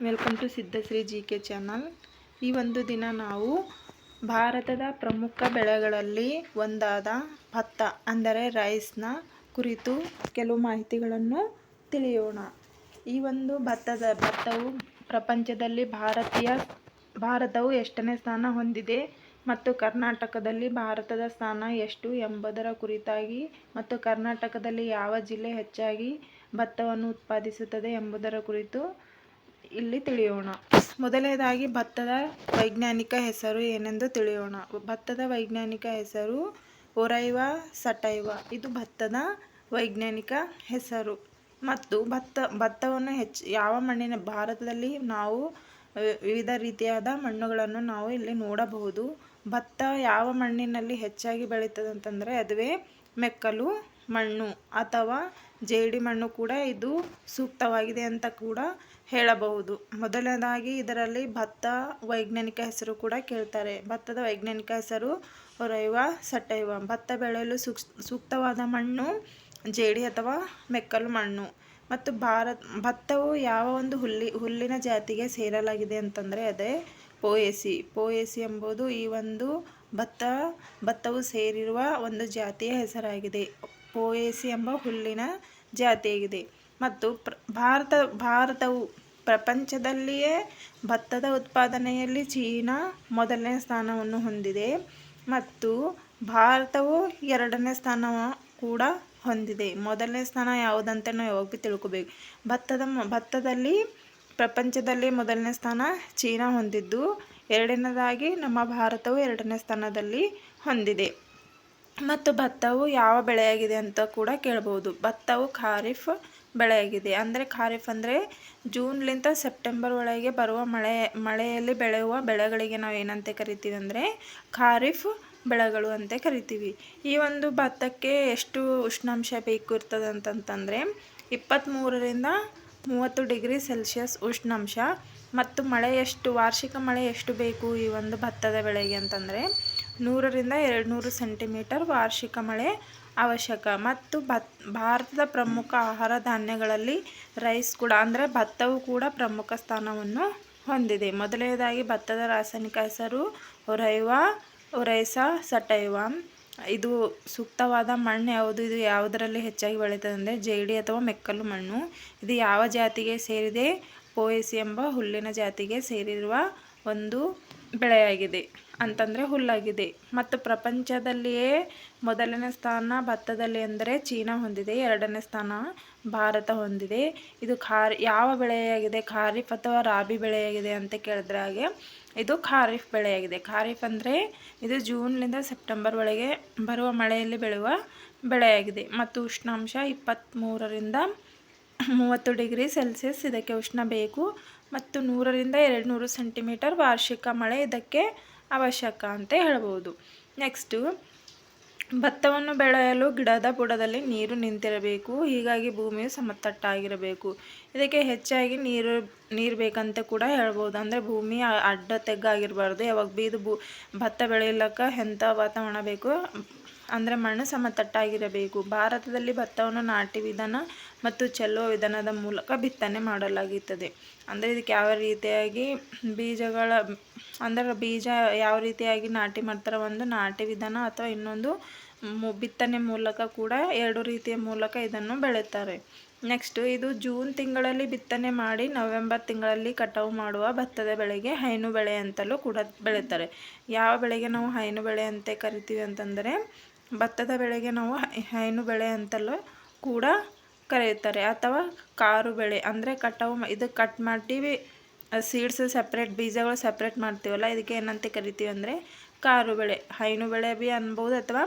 Welcome to Siddhashree G K channel ಈ ಒಂದು ದಿನ ನಾವು ಭಾರತದ ಪ್ರಮುಖ ಬೆಳೆಗಳಲ್ಲಿ ಒಂದಾದ ಭತ್ತ, ಅಂದರೆ ರೈಸ್ನ ಕುರಿತು ಕೆಲವು ಮಾಹಿತಿಗಳನ್ನು ತಿಳಿಯೋಣ. ಈ ಒಂದು ಭತ್ತದ, ಭತ್ತವು ಪ್ರಪಂಚದಲ್ಲಿ ಭಾರತೀಯ, ಭಾರತವು ಎಷ್ಟನೇ ಸ್ಥಾನ ಹೊಂದಿದೆ ಮತ್ತು ಕರ್ನಾಟಕದಲ್ಲಿ ಭಾರತದ ಸ್ಥಾನ ಎಷ್ಟು ಎಂಬುದರ ಕುರಿತಾಗಿ ಮತ್ತು ಕರ್ನಾಟಕದಲ್ಲಿ ಯಾವ ಜಿಲ್ಲೆ ಹೆಚ್ಚಾಗಿ ಭತ್ತವನ್ನು ಉತ್ಪಾದಿಸುತ್ತದೆ ಎಂಬುದರ ಕುರಿತು ಇಲ್ಲಿ ತಿಳಿಯೋಣ. ಮೊದಲನೇದಾಗಿ ಭತ್ತದ ವೈಜ್ಞಾನಿಕ ಹೆಸರು ಏನೆಂದು ತಿಳಿಯೋಣ. ಭತ್ತದ ವೈಜ್ಞಾನಿಕ ಹೆಸರು ಒರೈವ ಸಟೈವ. ಇದು ಭತ್ತದ ವೈಜ್ಞಾನಿಕ ಹೆಸರು. ಮತ್ತು ಭತ್ತ, ಭತ್ತವನ್ನು ಹೆಚ್ಚು, ಯಾವ ಮಣ್ಣಿನ, ಭಾರತದಲ್ಲಿ ನಾವು ವಿವಿಧ ರೀತಿಯಾದ ಮಣ್ಣುಗಳನ್ನು ನಾವು ಇಲ್ಲಿ ನೋಡಬಹುದು. ಭತ್ತ ಯಾವ ಮಣ್ಣಿನಲ್ಲಿ ಹೆಚ್ಚಾಗಿ ಬೆಳೀತದೆ ಅಂತಂದರೆ ಅದುವೇ ಮೆಕ್ಕಲು ಮಣ್ಣು ಅಥವಾ ಜೇಡಿ ಮಣ್ಣು ಕೂಡ ಇದು ಸೂಕ್ತವಾಗಿದೆ ಅಂತ ಕೂಡ ಹೇಳಬಹುದು. ಮೊದಲನೇದಾಗಿ ಇದರಲ್ಲಿ ಭತ್ತ ವೈಜ್ಞಾನಿಕ ಹೆಸರು ಕೂಡ ಕೇಳ್ತಾರೆ. ಭತ್ತದ ವೈಜ್ಞಾನಿಕ ಹೆಸರು ಹೊರೈವ ಸಟೈವ ಭತ್ತ ಬೆಳೆಯಲು ಸೂಕ್ತವಾದ ಮಣ್ಣು ಜೇಡಿ ಅಥವಾ ಮೆಕ್ಕಲು ಮಣ್ಣು. ಮತ್ತು ಭಾರತ್, ಭತ್ತವು ಯಾವ ಒಂದು ಹುಲ್ಲಿ, ಹುಲ್ಲಿನ ಜಾತಿಗೆ ಸೇರಲಾಗಿದೆ ಅಂತಂದರೆ ಅದೇ ಪೋಯಸಿ. ಪೋಯಸಿ ಎಂಬುದು ಈ ಒಂದು ಭತ್ತ, ಭತ್ತವು ಸೇರಿರುವ ಒಂದು ಜಾತಿಯ ಹೆಸರಾಗಿದೆ. ಪೋಯಸಿ ಎಂಬ ಹುಲ್ಲಿನ ಜಾತಿಯಾಗಿದೆ. ಮತ್ತು ಪ್ರ, ಭಾರತ, ಭಾರತವು ಪ್ರಪಂಚದಲ್ಲಿಯೇ ಭತ್ತದ ಉತ್ಪಾದನೆಯಲ್ಲಿ ಚೀನಾ ಮೊದಲನೇ ಸ್ಥಾನವನ್ನು ಹೊಂದಿದೆ. ಮತ್ತು ಭಾರತವು ಎರಡನೇ ಸ್ಥಾನ ಕೂಡ ಹೊಂದಿದೆ. ಮೊದಲನೇ ಸ್ಥಾನ ಯಾವುದಂತ ನಾವು ಯಾವಾಗ ಭೀ ತಿಳ್ಕೊಬೇಕು. ಭತ್ತದ ಭತ್ತದಲ್ಲಿ ಪ್ರಪಂಚದಲ್ಲಿ ಮೊದಲನೇ ಸ್ಥಾನ ಚೀನಾ ಹೊಂದಿದ್ದು. ಎರಡನೇದಾಗಿ ನಮ್ಮ ಭಾರತವು ಎರಡನೇ ಸ್ಥಾನದಲ್ಲಿ ಹೊಂದಿದೆ. ಮತ್ತು ಭತ್ತವು ಯಾವ ಬೆಳೆಯಾಗಿದೆ ಅಂತ ಕೂಡ ಕೇಳ್ಬೋದು. ಭತ್ತವು ಖಾರಿಫ್ ಬೆಳೆಯಾಗಿದೆ. ಅಂದರೆ ಖಾರಿಫ್ ಅಂದರೆ ಜೂನ್ಲಿಂದ ಸೆಪ್ಟೆಂಬರ್ ಒಳಗೆ ಬರುವ ಮಳೆ, ಮಳೆಯಲ್ಲಿ ಬೆಳೆಯುವ ಬೆಳೆಗಳಿಗೆ ನಾವು ಏನಂತ ಕರಿತೀವಿ ಅಂದರೆ ಖಾರಿಫ್ ಬೆಳೆಗಳು ಅಂತ ಕರಿತೀವಿ. ಈ ಒಂದು ಭತ್ತಕ್ಕೆ ಎಷ್ಟು ಉಷ್ಣಾಂಶ ಬೇಕು ಇರ್ತದೆ ಅಂತಂತಂದರೆ ಇಪ್ಪತ್ತ್ಮೂರರಿಂದ ಮೂವತ್ತು ಡಿಗ್ರಿ ಸೆಲ್ಸಿಯಸ್ ಉಷ್ಣಾಂಶ. ಮತ್ತು ಮಳೆ ಎಷ್ಟು, ವಾರ್ಷಿಕ ಮಳೆ ಎಷ್ಟು ಬೇಕು ಈ ಒಂದು ಭತ್ತದ ಬೆಳೆಗೆ ಅಂತಂದರೆ ನೂರರಿಂದ ಎರಡು ನೂರು ಸೆಂಟಿಮೀಟರ್ ವಾರ್ಷಿಕ ಮಳೆ ಅವಶ್ಯಕ. ಮತ್ತು ಭತ್, ಭಾರತದ ಪ್ರಮುಖ ಆಹಾರ ಧಾನ್ಯಗಳಲ್ಲಿ ರೈಸ್ ಕೂಡ, ಅಂದರೆ ಭತ್ತವು ಕೂಡ ಪ್ರಮುಖ ಸ್ಥಾನವನ್ನು ಹೊಂದಿದೆ. ಮೊದಲನೇದಾಗಿ ಭತ್ತದ ರಾಸಾಯನಿಕ ಹೆಸರು ಒರೈವ ಒರೈಸ ಸಟೈವ. ಇದು ಸೂಕ್ತವಾದ ಮಣ್ಣು ಯಾವುದು? ಇದು ಯಾವುದರಲ್ಲಿ ಹೆಚ್ಚಾಗಿ ಬೆಳೀತದೆ ಅಂದರೆ ಜೇಡಿ ಅಥವಾ ಮೆಕ್ಕಲು ಮಣ್ಣು. ಇದು ಯಾವ ಜಾತಿಗೆ ಸೇರಿದೆ? ಪೋಯಸಿ ಎಂಬ ಹುಲ್ಲಿನ ಜಾತಿಗೆ ಸೇರಿರುವ ಒಂದು ಬೆಳೆಯಾಗಿದೆ. ಅಂತಂದರೆ ಹುಲ್ಲಾಗಿದೆ. ಮತ್ತು ಪ್ರಪಂಚದಲ್ಲಿಯೇ ಮೊದಲನೇ ಸ್ಥಾನ ಭತ್ತದಲ್ಲಿ ಅಂದರೆ ಚೀನಾ ಹೊಂದಿದೆ, ಎರಡನೇ ಸ್ಥಾನ ಭಾರತ ಹೊಂದಿದೆ. ಇದು ಖಾರಿ, ಯಾವ ಬೆಳೆಯಾಗಿದೆ? ಖಾರಿಫ್ ಅಥವಾ ರಾಬಿ ಬೆಳೆಯಾಗಿದೆ ಅಂತ ಕೇಳಿದ್ರೆ ಹಾಗೆ ಇದು ಖಾರಿಫ್ ಬೆಳೆಯಾಗಿದೆ. ಖಾರಿಫ್ ಅಂದರೆ ಇದು ಜೂನ್ನಿಂದ ಸೆಪ್ಟೆಂಬರ್ ಒಳಗೆ ಬರುವ ಮಳೆಯಲ್ಲಿ ಬೆಳೆಯುವ ಬೆಳೆಯಾಗಿದೆ. ಮತ್ತು ಉಷ್ಣಾಂಶ ಇಪ್ಪತ್ತ್ಮೂರರಿಂದ ಮೂವತ್ತು ಡಿಗ್ರಿ ಸೆಲ್ಸಿಯಸ್ ಇದಕ್ಕೆ ಉಷ್ಣ ಬೇಕು. ಮತ್ತು ನೂರರಿಂದ ಎರಡು ನೂರು ಸೆಂಟಿಮೀಟರ್ ವಾರ್ಷಿಕ ಮಳೆ ಇದಕ್ಕೆ ಅವಶ್ಯಕ ಅಂತ ಹೇಳ್ಬೋದು. ನೆಕ್ಸ್ಟು ಭತ್ತವನ್ನು ಬೆಳೆಯಲು ಗಿಡದ ಬುಡದಲ್ಲಿ ನೀರು ನಿಂತಿರಬೇಕು. ಹೀಗಾಗಿ ಭೂಮಿಯು ಸಮತಟ್ಟಾಗಿರಬೇಕು. ಇದಕ್ಕೆ ಹೆಚ್ಚಾಗಿ ನೀರು ನೀರು ಬೇಕಂತ ಕೂಡ ಹೇಳ್ಬೋದು. ಅಂದರೆ ಭೂಮಿ ಅಡ್ಡ ತೆಗ್ಗಾಗಿರಬಾರ್ದು. ಯಾವಾಗ ಬೀದು ಭೂ, ಭತ್ತ ಬೆಳೆಯಲಿಕ್ಕೆ ಎಂಥ ವಾತಾವರಣ ಬೇಕು? ಅಂದರೆ ಮಣ್ಣು ಸಮತಟ್ಟಾಗಿರಬೇಕು. ಭಾರತದಲ್ಲಿ ಭತ್ತವನ್ನು ನಾಟಿ ವಿಧಾನ ಮತ್ತು ಚೆಲ್ಲುವ ವಿಧಾನದ ಮೂಲಕ ಬಿತ್ತನೆ ಮಾಡಲಾಗುತ್ತದೆ. ಅಂದರೆ ಇದಕ್ಕೆ ಯಾವ ರೀತಿಯಾಗಿ ಬೀಜಗಳ, ಅಂದರೆ ಬೀಜ ಯಾವ ರೀತಿಯಾಗಿ ನಾಟಿ ಮಾಡ್ತಾರೆ ಒಂದು ನಾಟಿ ವಿಧಾನ ಅಥವಾ ಇನ್ನೊಂದು ಬಿತ್ತನೆ ಮೂಲಕ ಕೂಡ ಎರಡು ರೀತಿಯ ಮೂಲಕ ಇದನ್ನು ಬೆಳೆತಾರೆ ನೆಕ್ಸ್ಟು ಇದು ಜೂನ್ ತಿಂಗಳಲ್ಲಿ ಬಿತ್ತನೆ ಮಾಡಿ ನವೆಂಬರ್ ತಿಂಗಳಲ್ಲಿ ಕಟಾವು ಮಾಡುವ ಭತ್ತದ ಬೆಳೆಗೆ ಹೈನು ಬೆಳೆ ಅಂತಲೂ ಕೂಡ ಬೆಳೀತಾರೆ ಯಾವ ಬೆಳೆಗೆ ನಾವು ಹೈನು ಬೆಳೆ ಅಂತ ಕರಿತೀವಿ ಅಂತಂದರೆ ಭತ್ತದ ಬೆಳೆಗೆ ನಾವು ಹೈನು ಬೆಳೆ ಅಂತಲೂ ಕೂಡ ಕರೆಯುತ್ತಾರೆ. ಅಥವಾ ಕಾರು ಬೆಳೆ ಅಂದರೆ ಕಟಾವು ಇದು ಕಟ್ ಮಾಡ್ತೀವಿ. ಸೀಡ್ಸ್ ಸಪ್ರೇಟ್ ಬೀಜಗಳು ಸಪ್ರೇಟ್ ಮಾಡ್ತೀವಲ್ಲ, ಇದಕ್ಕೆ ಏನಂತ ಕರಿತೀವಿ ಅಂದರೆ ಕಾರು ಬೆಳೆ. ಹೈನು ಬೆಳೆ ಭೀ ಅನ್ಬೋದು ಅಥವಾ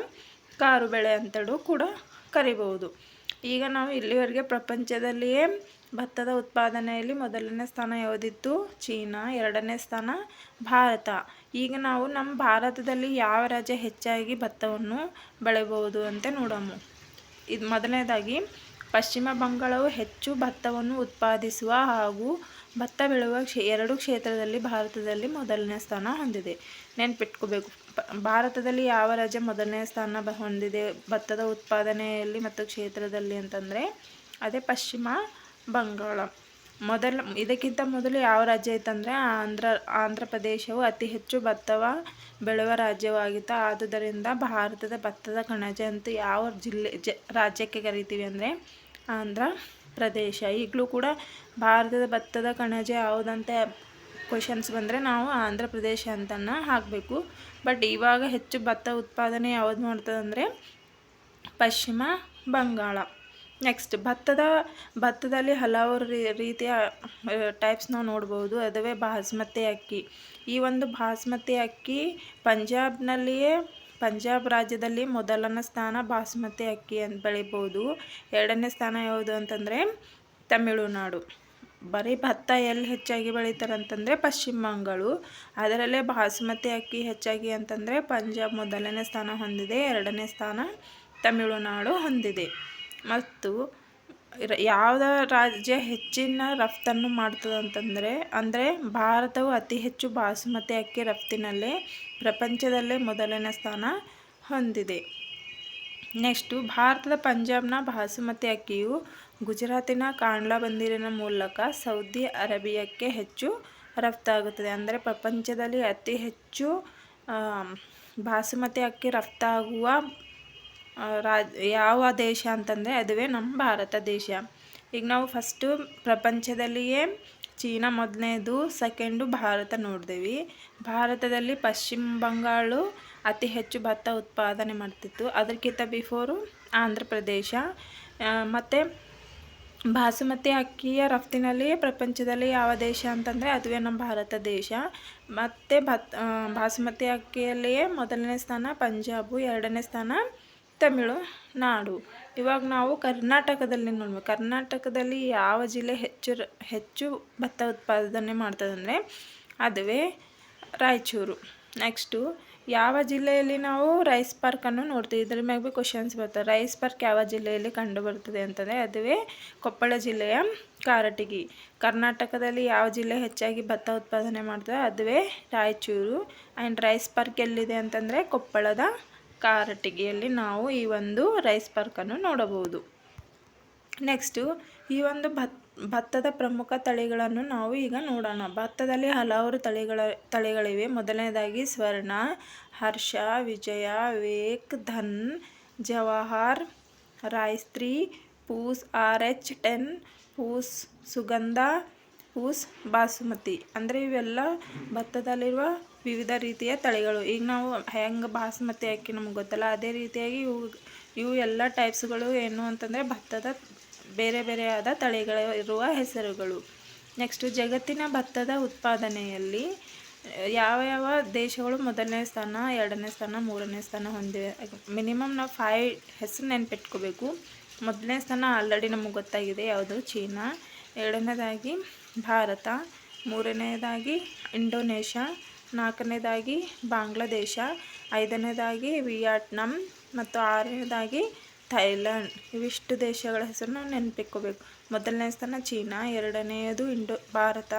ಕಾರು ಬೆಳೆ ಅಂತಲೂ ಕೂಡ ಕರಿಬೋದು ಈಗ ನಾವು ಇಲ್ಲಿವರೆಗೆ ಪ್ರಪಂಚದಲ್ಲಿಯೇ ಭತ್ತದ ಉತ್ಪಾದನೆಯಲ್ಲಿ ಮೊದಲನೇ ಸ್ಥಾನ ಯಾವುದಿತ್ತು? ಚೀನಾ. ಎರಡನೇ ಸ್ಥಾನ ಭಾರತ. ಈಗ ನಾವು ನಮ್ಮ ಭಾರತದಲ್ಲಿ ಯಾವ ರಾಜ್ಯ ಹೆಚ್ಚಾಗಿ ಭತ್ತವನ್ನು ಬೆಳೆಯಬಹುದು ಅಂತ ನೋಡೋಣ. ಇದು ಮೊದಲನೇದಾಗಿ, ಪಶ್ಚಿಮ ಬಂಗಾಳವು ಹೆಚ್ಚು ಭತ್ತವನ್ನು ಉತ್ಪಾದಿಸುವ ಹಾಗೂ ಭತ್ತ ಬೆಳೆಯುವ ಕ್ಷೇ, ಎರಡು ಕ್ಷೇತ್ರದಲ್ಲಿ ಭಾರತದಲ್ಲಿ ಮೊದಲನೇ ಸ್ಥಾನ ಹೊಂದಿದೆ. ನೆನ್ಪಿಟ್ಕೋಬೇಕು. ಭಾರತದಲ್ಲಿ ಯಾವ ರಾಜ್ಯ ಮೊದಲನೇ ಸ್ಥಾನ ಹೊಂದಿದೆ? ಭತ್ತದ ಉತ್ಪಾದನೆಯಲ್ಲಿ ಮತ್ತು ಕ್ಷೇತ್ರದಲ್ಲಿ ಅಂತಂದರೆ, ಅದೇ ಪಶ್ಚಿಮ ಬಂಗಾಳ. ಮೊದಲ, ಇದಕ್ಕಿಂತ ಮೊದಲು ಯಾವ ರಾಜ್ಯ ಇತ್ತಂದರೆ, ಆಂಧ್ರ ಆಂಧ್ರ ಪ್ರದೇಶವು ಅತಿ ಹೆಚ್ಚು ಭತ್ತವ ಬೆಳೆಯುವ ರಾಜ್ಯವಾಗಿತ್ತು. ಆದುದರಿಂದ ಭಾರತದ ಭತ್ತದ ಕಣಜ ಅಂತ ಯಾವ ಜಿಲ್ಲೆ ರಾಜ್ಯಕ್ಕೆ ಕರಿತೀವಿ ಅಂದರೆ, ಆಂಧ್ರ ಪ್ರದೇಶ. ಈಗಲೂ ಕೂಡ ಭಾರತದ ಭತ್ತದ ಕಣಜ ಯಾವುದಂತ ಕ್ವಶನ್ಸ್ ಬಂದರೆ ನಾವು ಆಂಧ್ರ ಪ್ರದೇಶ ಅಂತನ ಹಾಕಬೇಕು. ಬಟ್ ಇವಾಗ ಹೆಚ್ಚು ಭತ್ತ ಉತ್ಪಾದನೆ ಯಾವುದು ಮಾಡ್ತದಂದರೆ ಪಶ್ಚಿಮ ಬಂಗಾಳ. ನೆಕ್ಸ್ಟ್ ಭತ್ತದ, ಭತ್ತದಲ್ಲಿ ಹಲವಾರು ರೀತಿಯ ಟೈಪ್ಸ್ ನಾವು ನೋಡ್ಬೋದು. ಅದುವೇ ಬಾಸ್ಮತಿ ಅಕ್ಕಿ. ಈ ಒಂದು ಬಾಸ್ಮತಿ ಅಕ್ಕಿ ಪಂಜಾಬ್ನಲ್ಲಿಯೇ ಪಂಜಾಬ್ ರಾಜ್ಯದಲ್ಲಿ ಮೊದಲನೇ ಸ್ಥಾನ ಬಾಸ್ಮತಿ ಅಕ್ಕಿ ಅಂತ ಬೆಳಿಬೋದು. ಎರಡನೇ ಸ್ಥಾನ ಯಾವುದು ಅಂತಂದರೆ ತಮಿಳುನಾಡು. ಬರೀ ಭತ್ತ ಎಲ್ಲಿ ಹೆಚ್ಚಾಗಿ ಬೆಳೀತಾರೆ ಅಂತಂದರೆ ಪಶ್ಚಿಮ ಬಂಗಾಳು. ಅದರಲ್ಲೇ ಬಾಸುಮತಿ ಅಕ್ಕಿ ಹೆಚ್ಚಾಗಿ ಅಂತಂದರೆ ಪಂಜಾಬ್ ಮೊದಲನೇ ಸ್ಥಾನ ಹೊಂದಿದೆ, ಎರಡನೇ ಸ್ಥಾನ ತಮಿಳುನಾಡು ಹೊಂದಿದೆ. ಮತ್ತು ಯಾವುದ ರಾಜ್ಯ ಹೆಚ್ಚಿನ ರಫ್ತನ್ನು ಮಾಡ್ತದೆ ಅಂತಂದರೆ, ಅಂದರೆ ಭಾರತವು ಅತಿ ಹೆಚ್ಚು ಬಾಸುಮತಿ ಅಕ್ಕಿ ರಫ್ತಿನಲ್ಲೇ ಪ್ರಪಂಚದಲ್ಲೇ ಮೊದಲನೇ ಸ್ಥಾನ ಹೊಂದಿದೆ. ನೆಕ್ಸ್ಟು, ಭಾರತದ ಪಂಜಾಬ್ನ ಬಾಸುಮತಿ ಅಕ್ಕಿಯು ಗುಜರಾತಿನ ಕಾಂಡ್ಲಾ ಬಂದೀರಿನ ಮೂಲಕ ಸೌದಿ ಅರೇಬಿಯಾಕ್ಕೆ ಹೆಚ್ಚು ರಫ್ತಾಗುತ್ತದೆ. ಅಂದರೆ ಪ್ರಪಂಚದಲ್ಲಿ ಅತಿ ಹೆಚ್ಚು ಬಾಸುಮತಿ ಅಕ್ಕಿ ರಫ್ತಾಗುವ ರಾಜ್ ಯಾವ ದೇಶ ಅಂತಂದರೆ ಅದುವೇ ನಮ್ಮ ಭಾರತ ದೇಶ. ಈಗ ನಾವು ಫಸ್ಟು ಪ್ರಪಂಚದಲ್ಲಿಯೇ ಚೀನಾ ಮೊದಲನೇದು ಸೆಕೆಂಡು ಭಾರತ ನೋಡಿದೆವಿ. ಭಾರತದಲ್ಲಿ ಪಶ್ಚಿಮ ಬಂಗಾಳು ಅತಿ ಹೆಚ್ಚು ಭತ್ತ ಉತ್ಪಾದನೆ ಮಾಡ್ತಿತ್ತು. ಅದಕ್ಕಿಂತ ಬಿಫೋರು ಆಂಧ್ರ ಪ್ರದೇಶ. ಮತ್ತು ಬಾಸುಮತಿ ಅಕ್ಕಿಯ ರಫ್ತಿನಲ್ಲಿ ಪ್ರಪಂಚದಲ್ಲಿ ಯಾವ ದೇಶ ಅಂತಂದರೆ ಅದುವೇ ನಮ್ಮ ಭಾರತ ದೇಶ. ಮತ್ತು ಭತ್ ಬಾಸುಮತಿ ಅಕ್ಕಿಯಲ್ಲಿಯೇ ಮೊದಲನೇ ಸ್ಥಾನ ಪಂಜಾಬು, ಎರಡನೇ ಸ್ಥಾನ ತಮಿಳುನಾಡು ಇವಾಗ ನಾವು ಕರ್ನಾಟಕದಲ್ಲಿ ನೋಡ್ಬೇಕು. ಕರ್ನಾಟಕದಲ್ಲಿ ಯಾವ ಜಿಲ್ಲೆ ಹೆಚ್ಚು ಹೆಚ್ಚು ಭತ್ತ ಉತ್ಪಾದನೆ ಮಾಡ್ತದಂದರೆ ಅದುವೇ ರಾಯಚೂರು. ನೆಕ್ಸ್ಟು ಯಾವ ಜಿಲ್ಲೆಯಲ್ಲಿ ನಾವು ರೈಸ್ ಪಾರ್ಕನ್ನು ನೋಡ್ತೀವಿ. ಇದ್ರ ಮ್ಯಾಗ ಭೀ ಕ್ವಶನ್ಸ್ ಬರ್ತವೆ. ರೈಸ್ ಪಾರ್ಕ್ ಯಾವ ಜಿಲ್ಲೆಯಲ್ಲಿ ಕಂಡು ಬರ್ತದೆ ಅಂತಂದರೆ ಅದುವೇ ಕೊಪ್ಪಳ ಜಿಲ್ಲೆಯ ಕಾರಟಗಿ ಕರ್ನಾಟಕದಲ್ಲಿ ಯಾವ ಜಿಲ್ಲೆ ಹೆಚ್ಚಾಗಿ ಭತ್ತ ಉತ್ಪಾದನೆ ಮಾಡ್ತದೆ ಅದುವೇ ರಾಯಚೂರು. ಆ್ಯಂಡ್ ರೈಸ್ ಪಾರ್ಕ್ ಎಲ್ಲಿದೆ ಅಂತಂದರೆ ಕೊಪ್ಪಳದ ಕಾರಟಗಿಯಲ್ಲಿ ನಾವು ಈ ಒಂದು ರೈಸ್ ಪಾರ್ಕನ್ನು ನೋಡಬಹುದು. ನೆಕ್ಸ್ಟು ಈ ಒಂದು ಭತ್, ಭತ್ತದ ಪ್ರಮುಖ ತಳಿಗಳನ್ನು ನಾವು ಈಗ ನೋಡೋಣ. ಭತ್ತದಲ್ಲಿ ಹಲವಾರು ತಳಿಗಳ, ತಳಿಗಳಿವೆ. ಮೊದಲನೇದಾಗಿ ಸ್ವರ್ಣ, ಹರ್ಷ, ವಿಜಯ ವೇಕ್ Dhan, Jawahar, ರಾಯಸ್ತ್ರಿ, Pusa, R H, ten, Pusa, Sugandha Pusa basmati. ಅಂದರೆ ಇವೆಲ್ಲ ಭತ್ತದಲ್ಲಿರುವ ವಿವಿಧ ರೀತಿಯ ತಳಿಗಳು. ಈಗ ನಾವು ಹೆಂಗೆ ಬಾಸುಮತಿ ಅಕ್ಕಿ ನಮ್ಗೆ ಗೊತ್ತಲ್ಲ, ಅದೇ ರೀತಿಯಾಗಿ ಇವು ಇವು ಎಲ್ಲ ಟೈಪ್ಸ್ಗಳು ಏನು ಅಂತಂದರೆ ಭತ್ತದ ಬೇರೆ ಬೇರೆಯಾದ ತಳಿಗಳಿರುವ ಹೆಸರುಗಳು. ನೆಕ್ಸ್ಟು ಜಗತ್ತಿನ ಭತ್ತದ ಉತ್ಪಾದನೆಯಲ್ಲಿ, ಯಾವ ಯಾವ ದೇಶಗಳು ಮೊದಲನೇ ಸ್ಥಾನ, ಎರಡನೇ ಸ್ಥಾನ, ಮೂರನೇ ಸ್ಥಾನ ಹೊಂದಿವೆ? ಮಿನಿಮಮ್ ನಾವು ಫೈವ್ ಹೆಸರು ನೆನ್ಪಿಟ್ಕೋಬೇಕು. ಮೊದಲನೇ ಸ್ಥಾನ ಆಲ್ರೆಡಿ ನಮಗೆ ಗೊತ್ತಾಗಿದೆ. ಯಾವುದು? ಚೀನಾ. ಎರಡನೇದಾಗಿ ಭಾರತ, ಮೂರನೇದಾಗಿ ಇಂಡೋನೇಷ್ಯಾ, ನಾಲ್ಕನೇದಾಗಿ ಬಾಂಗ್ಲಾದೇಶ, ಐದನೇದಾಗಿ ವಿಯಟ್ನಾಂ ಮತ್ತು ಆರನೇದಾಗಿ ಥೈಲ್ಯಾಂಡ್. ಇವಿಷ್ಟು ದೇಶಗಳ ಹೆಸರನ್ನ ನೆನಪಿಟ್ಕೋಬೇಕು. ಮೊದಲನೇ ಸ್ಥಾನ ಚೀನಾ, ಎರಡನೆಯದು ಇಂಡೋ, ಭಾರತ,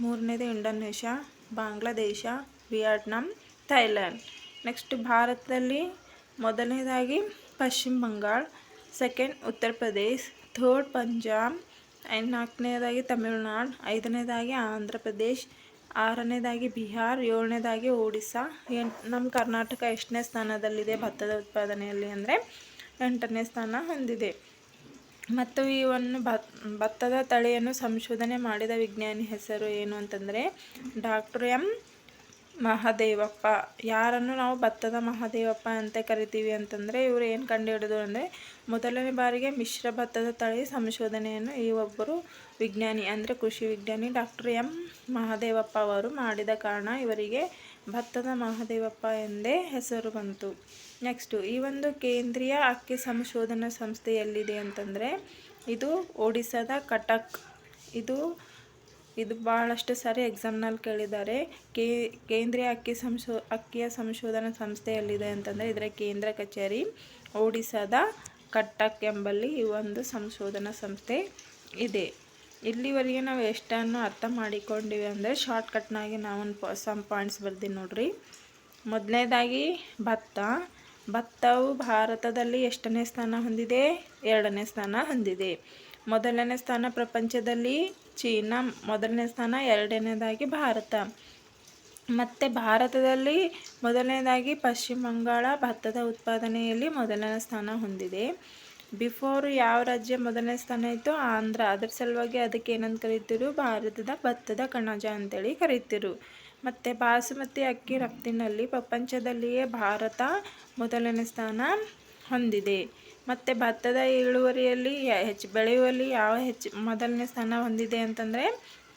ಮೂರನೇದು Indonesia, Bangladesh, Vietnam, Thailand. Next ಭಾರತದಲ್ಲಿ ಮೊದಲನೇದಾಗಿ ಪಶ್ಚಿಮ ಬಂಗಾಳ, ಸೆಕೆಂಡ್ ಉತ್ತರ ಪ್ರದೇಶ್ ಥರ್ಡ್ ಪಂಜಾಬ್ ನಾಲ್ಕನೇದಾಗಿ ತಮಿಳುನಾಡು, ಐದನೇದಾಗಿ ಆಂಧ್ರ ಪ್ರದೇಶ್ ಆರನೇದಾಗಿ ಬಿಹಾರ್, ಏಳನೇದಾಗಿ ಒಡಿಸ್ಸಾ. ಎಂಟು ನಮ್ಮ ಕರ್ನಾಟಕ ಎಷ್ಟನೇ ಸ್ಥಾನದಲ್ಲಿದೆ ಭತ್ತದ ಉತ್ಪಾದನೆಯಲ್ಲಿ ಅಂದರೆ ಎಂಟನೇ ಸ್ಥಾನ ಹೊಂದಿದೆ. ಮತ್ತು ಒಂದು ಭತ್ತದ ತಳಿಯನ್ನು ಸಂಶೋಧನೆ ಮಾಡಿದ ವಿಜ್ಞಾನಿ ಹೆಸರು ಏನು ಅಂತಂದರೆ ಡಾಕ್ಟರ್ ಎಂ. ಮಹಾದೇವಪ್ಪ. ಯಾರನ್ನು ನಾವು ಭತ್ತದ ಮಹಾದೇವಪ್ಪ ಅಂತ ಕರಿತೀವಿ ಅಂತಂದರೆ ಇವರು ಏನು ಕಂಡುಹಿಡಿದು ಅಂದರೆ ಮೊದಲನೇ ಬಾರಿಗೆ ಮಿಶ್ರ ಭತ್ತದ ತಳಿ ಸಂಶೋಧನೆಯನ್ನು ಈ ಒಬ್ಬರು ವಿಜ್ಞಾನಿ, ಅಂದರೆ ಕೃಷಿ ವಿಜ್ಞಾನಿ ಡಾಕ್ಟರ್ ಎಂ ಮಹಾದೇವಪ್ಪ ಅವರು ಮಾಡಿದ ಕಾರಣ ಇವರಿಗೆ ಭತ್ತದ ಮಹಾದೇವಪ್ಪ ಎಂದೇ ಹೆಸರು ಬಂತು. ನೆಕ್ಸ್ಟು, ಈ ಒಂದು ಕೇಂದ್ರೀಯ ಅಕ್ಕಿ ಸಂಶೋಧನಾ ಸಂಸ್ಥೆ ಎಲ್ಲಿದೆ ಅಂತಂದರೆ ಇದು ಒಡಿಸ್ಸಾದ ಕಟಕ್. ಇದು ಇದು ಭಾಳಷ್ಟು ಸಾರಿ ಎಕ್ಸಾಮ್ನಲ್ಲಿ ಕೇಳಿದ್ದಾರೆ. ಕೇಂದ್ರೀಯ ಅಕ್ಕಿ ಸಂಶೋ, ಅಕ್ಕಿಯ ಸಂಶೋಧನಾ ಸಂಸ್ಥೆ ಎಲ್ಲಿದೆ ಅಂತಂದರೆ ಇದರ ಕೇಂದ್ರ ಕಚೇರಿ, ಒಡಿಸ್ಸಾದ ಕಟ್ಟಕ್ ಎಂಬಲ್ಲಿ ಈ ಒಂದು ಸಂಶೋಧನಾ ಸಂಸ್ಥೆ ಇದೆ. ಇಲ್ಲಿವರೆಗೆ ನಾವು ಎಷ್ಟನ್ನು ಅರ್ಥ ಮಾಡಿಕೊಂಡಿವಿ ಅಂದರೆ ಶಾರ್ಟ್ಕಟ್ನಾಗಿ ನಾವು ಸಮ್ ಪಾಯಿಂಟ್ಸ್ ಬರ್ದೀನಿ ನೋಡ್ರಿ. ಮೊದಲನೇದಾಗಿ ಭತ್ತ. ಭತ್ತವು ಭಾರತದಲ್ಲಿ ಎಷ್ಟನೇ ಸ್ಥಾನ ಹೊಂದಿದೆ? ಎರಡನೇ ಸ್ಥಾನ ಹೊಂದಿದೆ. ಮೊದಲನೇ ಸ್ಥಾನ ಪ್ರಪಂಚದಲ್ಲಿ ಚೀನಾ ಮೊದಲನೇ ಸ್ಥಾನ, ಎರಡನೇದಾಗಿ ಭಾರತ. ಮತ್ತು ಭಾರತದಲ್ಲಿ ಮೊದಲನೇದಾಗಿ ಪಶ್ಚಿಮ ಬಂಗಾಳ ಭತ್ತದ ಉತ್ಪಾದನೆಯಲ್ಲಿ ಮೊದಲನೇ ಸ್ಥಾನ ಹೊಂದಿದೆ. ಬಿಫೋರ್ ಯಾವ ರಾಜ್ಯ ಮೊದಲನೇ ಸ್ಥಾನ ಇತ್ತು ಆಂಧ್ರ, ಅದರ ಸಲುವಾಗಿ ಅದಕ್ಕೆ ಏನಂತ ಕರೀತಿರು? ಭಾರತದ ಭತ್ತದ ಕಣಜ ಅಂತೇಳಿ ಕರೀತಿರು. ಮತ್ತು ಬಾಸುಮತಿ ಅಕ್ಕಿ ರಫ್ತಿನಲ್ಲಿ ಪ್ರಪಂಚದಲ್ಲಿಯೇ ಭಾರತ ಮೊದಲನೇ ಸ್ಥಾನ ಹೊಂದಿದೆ. ಮತ್ತು ಭತ್ತದ ಇಳುವರಿಯಲ್ಲಿ ಹೆಚ್ಚು ಬೆಳೆಯುವಲ್ಲಿ ಯಾವ ಹೆಚ್ಚು ಮೊದಲನೇ ಸ್ಥಾನ ಹೊಂದಿದೆ ಅಂತಂದರೆ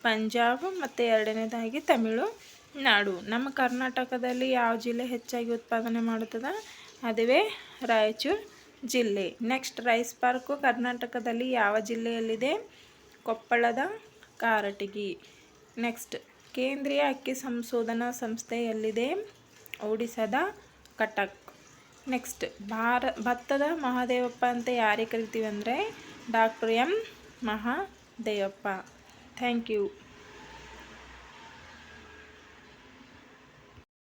ಪಂಜಾಬ್ ಮತ್ತು ಎರಡನೇದಾಗಿ ತಮಿಳು ನಾಡು. ನಮ್ಮ ಕರ್ನಾಟಕದಲ್ಲಿ ಯಾವ ಜಿಲ್ಲೆ ಹೆಚ್ಚಾಗಿ ಉತ್ಪಾದನೆ ಮಾಡುತ್ತದೆ? ಅದುವೇ ರಾಯಚೂರು ಜಿಲ್ಲೆ. ನೆಕ್ಸ್ಟ್, ರೈಸ್ ಪಾರ್ಕು ಕರ್ನಾಟಕದಲ್ಲಿ ಯಾವ ಜಿಲ್ಲೆಯಲ್ಲಿದೆ? ಕೊಪ್ಪಳದ ಕಾರಟಗಿ. ನೆಕ್ಸ್ಟ್, ಕೇಂದ್ರೀಯ ಅಕ್ಕಿ ಸಂಶೋಧನಾ ಸಂಸ್ಥೆ ಎಲ್ಲಿದೆ ಕಟಕ್. ನೆಕ್ಸ್ಟ್ ಭಾರ ಭತ್ತದ ಮಹಾದೇವಪ್ಪ ಅಂತ ಯಾರಿಗೆ ಕರಿತೀವಿ ಅಂದರೆ doctor M Mahadevappa. Thank you